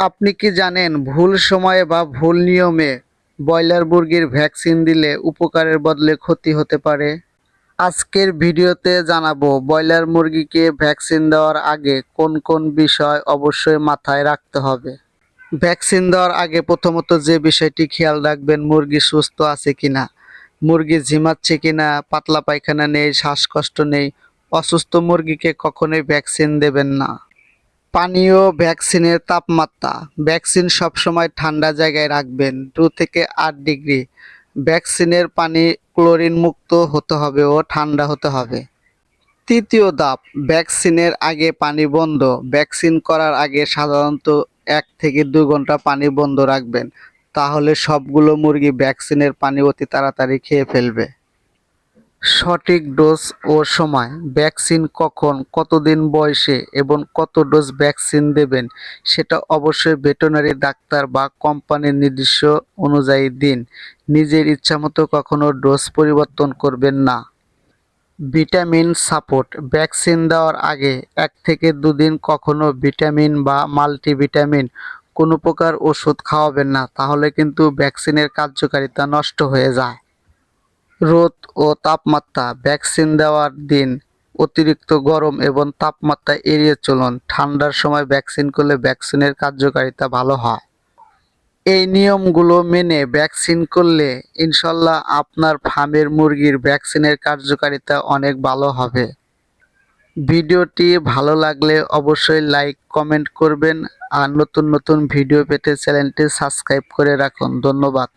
আপনি কি জানেন ভুল সময়ে বা ভুল নিয়মে ব্রয়লার মুরগির ভ্যাকসিন দিলে উপকারের বদলে ক্ষতি হতে পারে? আজকের ভিডিওতে জানাব ব্রয়লার মুরগিকে ভ্যাকসিন দেওয়ার আগে কোন কোন বিষয় অবশ্যই মাথায় রাখতে হবে। ভ্যাকসিন দেওয়ার আগে প্রথমত যে বিষয়টি খেয়াল রাখবেন, মুরগি সুস্থ আছে কিনা, মুরগি ঝিমাচ্ছে কিনা, পাতলা পায়খানা নেই, শ্বাসকষ্ট নেই, অসুস্থ মুরগিকে কখনোই ভ্যাকসিন দেবেন না। পানীয় ভ্যাকসিনের তাপমাত্রা। ভ্যাকসিন সবসময় ঠান্ডা জায়গায় রাখবেন, দু থেকে আট ডিগ্রি। ভ্যাকসিনের পানি ক্লোরিন মুক্ত হতে হবে ও ঠান্ডা হতে হবে। তৃতীয় ধাপ, ভ্যাকসিনের আগে পানি বন্ধ। ভ্যাকসিন করার আগে সাধারণত এক থেকে দুই ঘণ্টা পানি বন্ধ রাখবেন, তাহলে সবগুলো মুরগি ভ্যাকসিনের পানি অতি তাড়াতাড়ি খেয়ে ফেলবে। সঠিক ডোজ ও সময়। ভ্যাকসিন কখন, কতদিন বয়সে এবং কত ডোজ ভ্যাকসিন দেবেন, সেটা অবশ্যই ভেটেরিনারি ডাক্তার বা কোম্পানির নির্দিষ্ট অনুযায়ী দিন। নিজের ইচ্ছামতো কখনো ডোজ পরিবর্তন করবেন না। Vitamin support. ভ্যাকসিন দেওয়ার আগে এক থেকে দুদিন কখনো ভিটামিন বা মাল্টিভিটামিন, কোনো প্রকার ওষুধ খাওয়াবেন না, তাহলে কিন্তু ভ্যাকসিনের কার্যকারিতা নষ্ট হয়ে যায়। রোদ ও তাপমাত্রা, ভ্যাকসিন দেওয়ার দিন, অতিরিক্ত গরম এবং তাপমাত্রা এড়িয়ে চলুন। ঠান্ডার সময় ভ্যাকসিন করলে ভ্যাকসিনের কার্যকারিতা ভালো হয়। এই নিয়মগুলো মেনে ভ্যাকসিন করলে ইনশাল্লাহ আপনার ফার্মের মুরগির ভ্যাকসিনের কার্যকারিতা অনেক ভালো হবে। ভিডিওটি ভালো লাগলে অবশ্যই লাইক, কমেন্ট করবেন আর নতুন নতুন ভিডিও পেতে চ্যানেলটি সাবস্ক্রাইব করে রাখুন। ধন্যবাদ।